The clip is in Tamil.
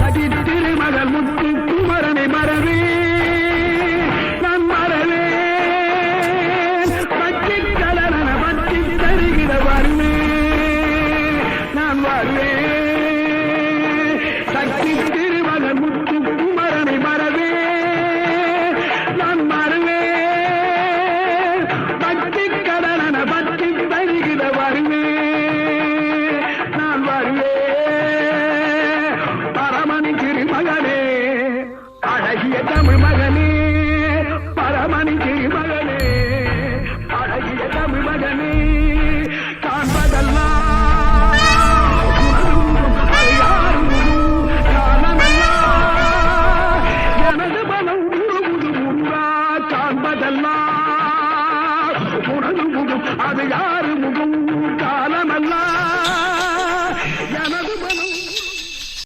சக்தி திருமகள் முத்து குமரனை மறவே. நான் மறவே. பச்சை கலரன பற்றி தருகிற வருவே நான் வருவே. சக்தி அழகிய தமிழ் மகனே பரமணி மகனே அழகிய தமிழ் மகனே காண்பதெல்லாம் எனது மனம் உருகுது உண்டா காண்பதெல்லாம் அது யார்?